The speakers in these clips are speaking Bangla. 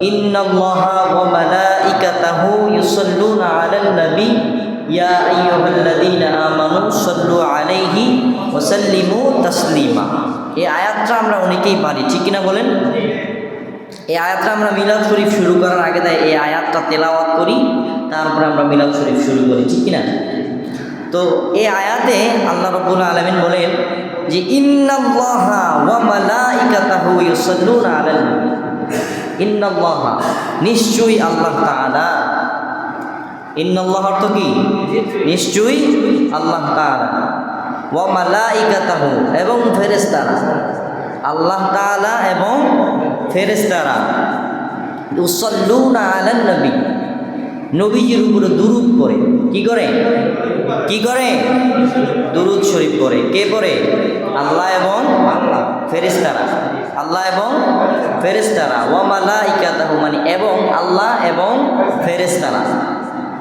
إن الله وملائكته يصلون على النبي يا أيها الذين آمنوا صلوا عليه وسلموا تسليما এই আয়াতটা আমরা অনেকেই পারি ঠিক কিনা বলেন এই আয়াতটা আমরা মিলাদ শরীফ শুরু করার আগে তাই এই আয়াতটা তেলাওয়াত করি তারপরে আমরা মিলাদ শরীফ শুরু করি ঠিক কিনা তো এই আয়াতে আল্লাহ রব্বুল আলামিন বলেন যে ইন্নাল্লাহা ওয়া মালাইকাতাহু ইউসাল্লুনা আলান নবী ইন্নাল্লাহা, নিশ্চয়ই আল্লাহ তাআলা। ইন্নাল্লাহ অর্থ কি? নিশ্চয়ই আল্লাহ তাআলা। ওয়া মালাইকাতাহু, এবং ফেরেশতারা। আল্লাহ তাআলা এবং ফেরেশতারা। ইউসাল্লুনা আলান নবী। নবীজির উপরে দুরুদ পড়ে। কি করে? কি করে? দুরুদ শরীফ পড়ে। কে পড়ে? আল্লাহ এবং ফেরেশতারা। আল্লাহ এবং ফেরেশতারা ওয়া মালাইকাতাহু মানে এবং আল্লাহ এবং ফেরেশতারা।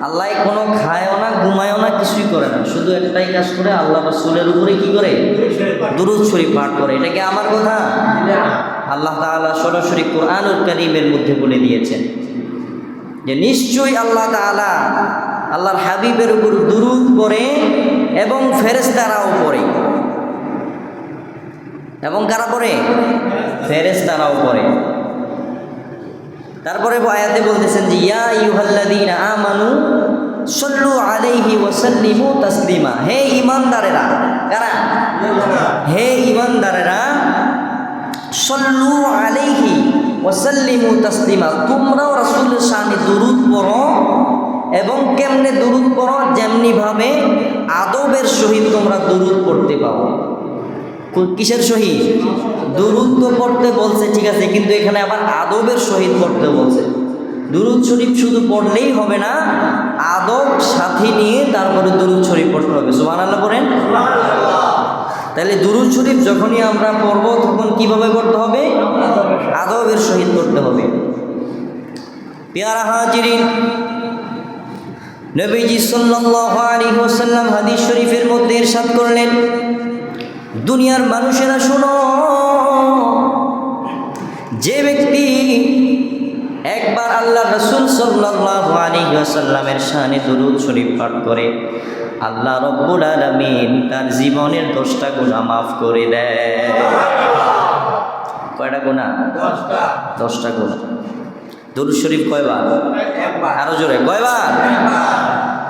আল্লাহ কোনো খায়ও না ঘুমায়ও না কিছুই করে না। শুধু একটাই কাজ করে আল্লাহ রাসূলের উপরে কি করে? দুরুদ শরীফ পাঠ করে। এটা কি আমার কথা? আল্লাহ তাআলা সরাসরি কোরআনুল কারীমের মধ্যে বলে দিয়েছেন যে নিশ্চয়ই আল্লাহ তাআলা আল্লাহর হাবিবের উপর দুরুদ পড়ে এবং ফেরেশতারাও পড়ে। এবং কারা পড়ে? ফেরেশতারাও পরে তারপরে আয়াতে বলতেছেন যে, ইয়া ইউহাল্লাযীনা আমানু সল্লু আলাইহি ওয়া সাল্লিমু তাসলিমা। হে ঈমানদারেরা, কারা? হে ঈমানদারেরা, সল্লু আলাইহি ওয়া সাল্লিমু তাসলিমা। তোমরাও রাসূলের শানে দুরূদ পড়ো এবং কেমনে দুরূদ পড়ো? যেমনিভাবে আদবের সহিত তোমরা দুরূদ পড়তে পাও কিসের সহিত দুরুদ তো পড়তে বলছে, ঠিক আছে, কিন্তু এখানে আবার আদবের সহিত পড়তে বলছে। দুরুদ শরীফ শুধু পড়লেই হবে না, আদব সাথে নিয়ে তারপরে দুরুদ শরীফ পড়তে হবে। সুমান আল্লাহ পড়েন? তাহলে দুরুদ শরীফ যখনই আমরা পড়ব, তখন কীভাবে করতে হবে? আদবের সহিত করতে হবে। পেয়ারা হাজিরিন, নবীজি সাল্লাল্লাহু আলাইহি ওয়াসাল্লাম হাদিস শরীফের মধ্যে ইরশাদ করলেন। দুনিয়ার মানুষেরা শোনো যে ব্যক্তি একবার আল্লাহ রসুল সাল্লাল্লাহু আলাইহি ওয়াসাল্লামের শানে দুরূদ শরীফ পাঠ করে আল্লাহ রব্বুল আলামিন তার জীবনের দশটা গুনাহ মাফ করে দেয়। কয়টা গুনাহ? দশটা। গুনাহ। দুরূদ শরীফ কয়বার? আরও জোরে কয়বার?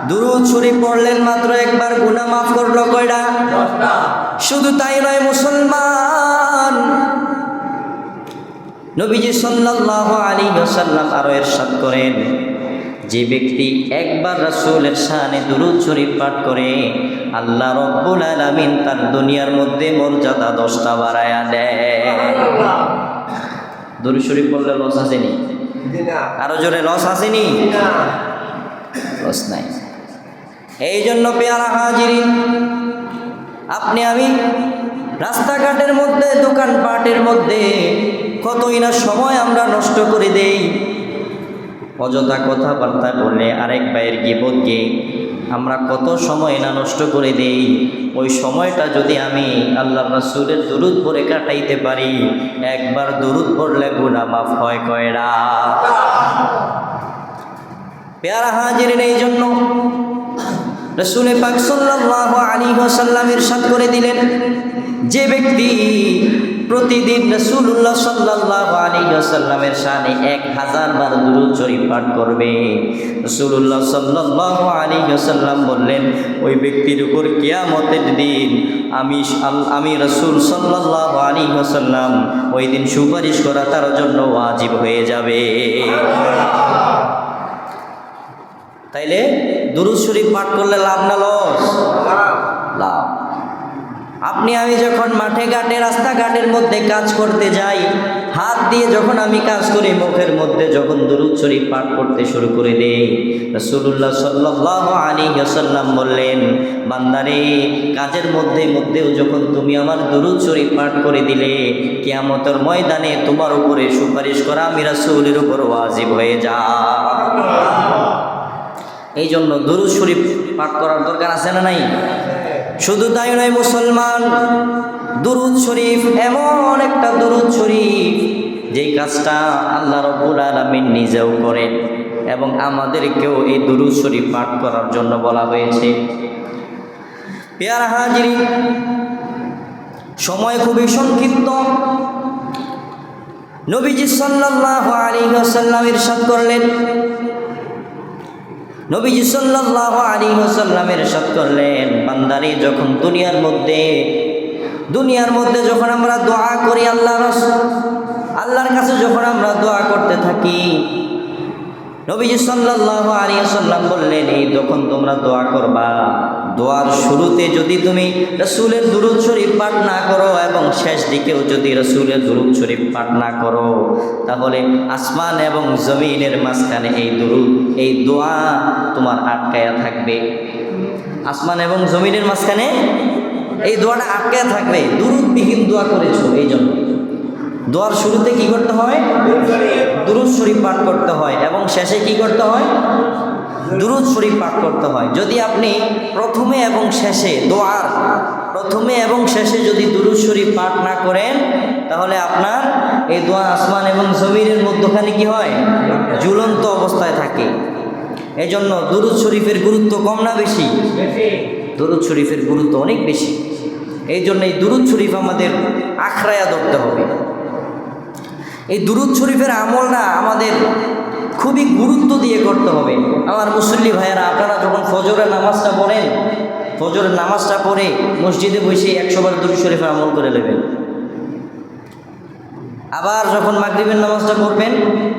দুরুদ শরীফ পড়লেন মাত্র একবার গুনাহ মাফ করল কয়টা? শুধু তাই নয় মুসলমান। নবীজি সাল্লাল্লাহু আলাইহি ওয়াসাল্লাম আরও ইরশাদ করেন। যে ব্যক্তি একবার রাসূলের শানে দুরূদ শরীফ পাঠ করে আল্লাহ রব্বুল আলামিন তার দুনিয়ার মধ্যে মর্যাদা দশটা বাড়ায়া দেয়। দুরূদ শরীফ পড়লে লস আসেনি? আরও জোরে লস আসেনি? লস নাই। এই জন্য পেয়ারা হাজিরিন, আপনি আমি রাস্তাঘাটের মধ্যে দোকানপাটের মধ্যে কতই না সময় আমরা নষ্ট করে দেই। অযথা কথাবার্তা বললে আরেক ভাইয়ের গিবতকে আমরা কত সময় না নষ্ট করে দেই। ওই সময়টা যদি আমি আল্লাহ রাসূলের দুরুদ পরে কাটাইতে পারি, একবার দুরুদ পড়লে গুনাহ মাফ হয় কয়রা? পেয়ারা হাজির এই জন্য রসুল পাক সাল্লাল্লাহু আলাইহি ওয়াসাল্লাম ইরশাদ করে দিলেন, যে ব্যক্তি প্রতিদিন রসুল্লাহ সাল্লাল্লাহু আলাইহি ওয়াসাল্লামের শানে এক হাজার বার দুরূদ শরীফ পাঠ করবে। রসুল্লাহ সাল্লাল্লাহু আলাইহি ওয়াসাল্লাম বললেন, ওই ব্যক্তির উপর কিয়ামতের দিন আমি আমি রসুল সাল্লাল্লাহু আলাইহি ওয়াসাল্লাম ওই দিন সুপারিশ করা তার জন্য ওয়াজিব হয়ে যাবে। তাইলে দুরুদ শরীফ পাঠ করলে লাভ না লস? লাভ। আপনি আমি যখন মাঠে ঘাটে, রাস্তাঘাটের মধ্যে কাজ করতে যাই, হাত দিয়ে যখন আমি কাজ করি, মুখের মধ্যে যখন দুরুদ শরীফ পাঠ করতে শুরু করে দেই রসুল্লাহ সাল্লাহ আলী সাল্লাম বললেন, বান্দারে, কাজের মধ্যে মধ্যেও যখন তুমি আমার দুরুদ শরীফ পাঠ করে দিলে, কিয়ামতের ময়দানে তোমার উপরে সুপারিশ করা আমি রাসুলের উপর ওয়াজিব হয়ে যা এই জন্য দুরুদ শরীফ পাঠ করার দরকার আছে না নাই? শুধু তাই নয়, মুসলমান, দুরুদ শরীফ এমন একটা দুরুদ শরীফ, যেই কাজটা আল্লাহ রব্বুল আলমিন নিজেও করেন এবং আমাদেরকেও এই দুরুদ শরীফ পাঠ করার জন্য বলা হয়েছে। পেয়ার হাজিরি, সময় খুবই সংক্ষিপ্ত। নবীজি সাল্লাল্লাহু আলাইহি ওয়াসাল্লাম ইরশাদ করলেন নবীজি সাল্লাল্লাহু আলাইহি হোসাল্লামের ইরশাদ করলেন, বান্দারি, যখন দুনিয়ার মধ্যে দুনিয়ার মধ্যে যখন আমরা দোয়া করি আল্লাহর রাসূল আল্লাহর কাছে যখন আমরা দোয়া করতে থাকি, নবীজি সাল্লাল্লাহু আলাইহি ওয়াসাল্লাম বললেন, এই যখন তোমরা দোয়া করবা দোয়ার শুরুতে যদি তুমি রসুলের দুরুদ শরীফ পাঠ না করো এবং শেষ দিকেও যদি রসুলের দুরুদ শরীফ পাঠ না করো, তাহলে আসমান এবং জমিনের মাঝখানে এই দুরুদ, এই দোয়া তোমার আটকায়া থাকবে। আসমান এবং জমিনের মাঝখানে এই দোয়াটা আটকায়া থাকবে। দুরুদবিহীন দোয়া করেছ এই জন্য দোয়ার শুরুতে কি করতে হয়? দুরুদ শরীফ পাঠ করতে হয় এবং শেষে কি করতে হয়? দুরুদ শরীফ পাঠ করতে হয়। যদি আপনি প্রথমে এবং শেষে দোয়ার, প্রথমে এবং শেষে যদি দুরুদ শরীফ পাঠ না করেন, তাহলে আপনার এই দোয়া আসমান এবং জমিনের মধ্যখানে কি হয়? ঝুলন্ত অবস্থায় থাকে। এই জন্য দুরুদ শরীফের গুরুত্ব কম না বেশি? দুরুদ শরীফের গুরুত্ব অনেক বেশি। এই জন্য এই দুরুদ শরীফ আমাদের আখড়ায়া ধরতে হবে। এই দুরুদ শরীফের আমলটা আমাদের খুবই গুরুত্ব দিয়ে করতে হবে। আমার মুসল্লি ভাইয়েরা, আপনারা যখন ফজরের নামাজটা পড়েন, ফজরের নামাজটা পড়ে মসজিদে বসে একশোবার দুরুদ শরীফের আমল করে নেবেন। আবার যখন মাগরিবের নামাজটা পড়বেন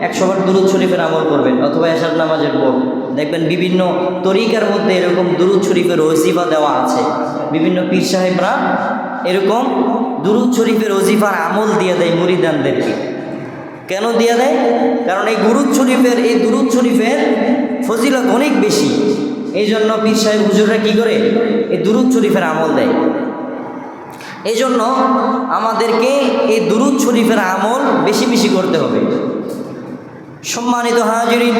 একশোবার দুরুদ শরীফের আমল করবেন, অথবা এসার নামাজের পর। দেখবেন বিভিন্ন তরিকার মধ্যে এরকম দুরুদ শরীফের ওজিফা দেওয়া আছে। বিভিন্ন পীর সাহেবরা এরকম দুরুদ শরীফের ওজিফার আমল দিয়ে দেয় মুরিদানদেরকে। কেন দিয়ে দেয়? কারণ এই গুরুদ শরীফের, এই দুরুদ শরীফের ফজিলত অনেক বেশি। এই জন্য পীর সাহেব হুজুররা কী করে? এই দুরুদ শরীফের আমল দেয়। এই জন্য আমাদেরকে এই দুরুদ শরীফের আমল বেশি বেশি করতে হবে। সম্মানিত হাজিরিন,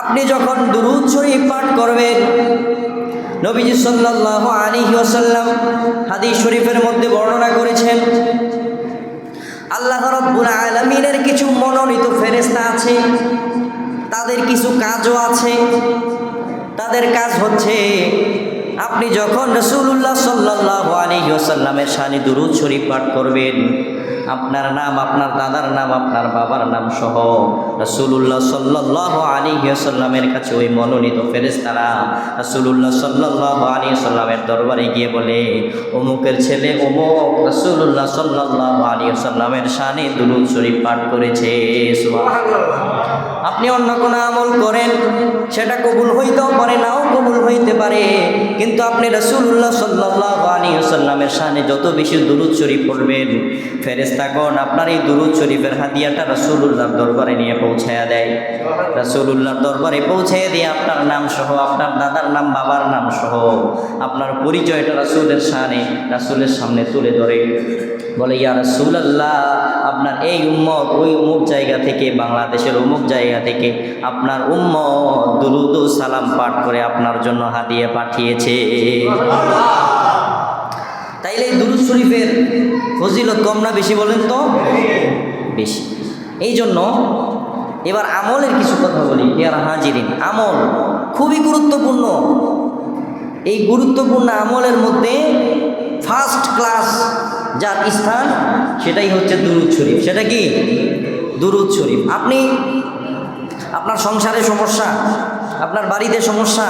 আপনি যখন দুরুদ শরীফ পাঠ করবেন, নবীজি সাল্লাল্লাহু আলাইহি ওয়াসাল্লাম হাদিস শরীফের মধ্যে বর্ণনা করেছেন আল্লাহ রব্বুল আলমিনের কিছু মনোনীত ফেরেস্তা আছে, তাদের কিছু কাজও আছে। তাদের কাজ হচ্ছে, আপনি যখন রসুল্লাহ সাল্লাহ আলী ওসাল্লামের শানি দুরুদ শরীফ পাঠ করবেন, আপনার নাম, আপনার দাদার নাম, আপনার বাবার নাম সহ রসুল্লাহ সাল্লাহ আলী সাল্লামের কাছে ওই মনোনীত ফেরেস্তারা রসুল্লাহ সাল্লাহ আলী সাল্লামের দরবারে গিয়ে বলে, অমুকের ছেলে অমুক রসুল্লাহ সাল্লাহ আলী সাল্লামের শানে দুরুদ শরীফ পাঠ করেছে। আপনি অন্য কোনো আমল করেন, সেটা কবুল হইতেও পারে, নাও কবুল হইতে পারে। কিন্তু আপনি রসুল্লাহ সাল্লাহ আলী সাল্লামের শানে যত বেশি দুরুদ শরীফ পড়বেন ফেরেস্তাগণ আপনার এই দুরুদ শরীফের হাদিয়াটা রসুল্লাহর দরবারে নিয়ে পৌঁছায়া দেয়। রসুল্লাহর দরবারে পৌঁছায় দিয়ে আপনার নাম সহ, আপনার দাদার নাম, বাবার নাম সহ, আপনার পরিচয়টা রাসুলের সামনে রাসুলের সামনে তুলে ধরে। বলে, ইয়া রাসুলাল্লাহ, আপনার এই উম্মত ওই অমুক জায়গা থেকে, বাংলাদেশের অমুক জায়গা থেকে আপনার উম্মত দুরুদ সালাম পাঠ করে আপনার জন্য হাদিয়ে পাঠিয়েছে। তাইলে দুরুদ শরীফের ফজিলত কম না বেশি বলেন তো? বেশি। এই জন্য এবার আমলের কিছু কথা বলি, ইয়ার হাজিরিন। আমল খুবই গুরুত্বপূর্ণ। এই গুরুত্বপূর্ণ আমলের মধ্যে ফার্স্ট ক্লাস যার স্থান, সেটাই হচ্ছে দুরুদ শরীফ। সেটা কি? দুরুদ শরীফ। আপনি আপনার সংসারে সমস্যা, আপনার বাড়িতে সমস্যা,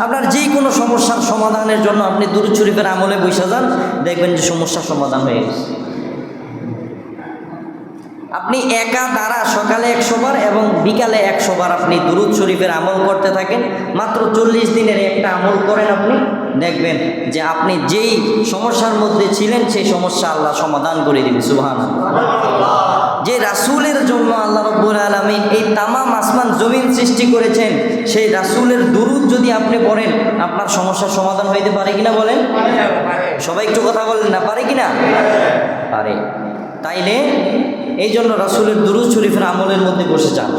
আপনার যে কোনো সমস্যার সমাধানের জন্য আপনি দুরুদ শরীফের আমলে বসে যান, দেখবেন যে সমস্যার সমাধান হয়ে গেছে। আপনি একা দ্বারা সকালে একশো বার এবং বিকালে একশো বার আপনি দুরুদ শরীফের আমল করতে থাকেন। মাত্র চল্লিশ দিনের একটা আমল করেন আপনি। দেখবেন যে আপনি যেই সমস্যার মধ্যে ছিলেন, সেই সমস্যা আল্লাহ সমাধান করে দিন সুহান যে রাসুলের জন্য আল্লাহ রব্বুল আলমী এই তামাম আসমান জমিন সৃষ্টি করেছেন, সেই রাসুলের দুরুদ যদি আপনি পড়েন, আপনার সমস্যার সমাধান হইতে পারে কিনা বলেন? সবাই একটু কথা বলেন না, পারে কিনা? পারে। তাইলে এই জন্য রাসুলের দুরুজ শরীফের আমলের মধ্যে বসে যান।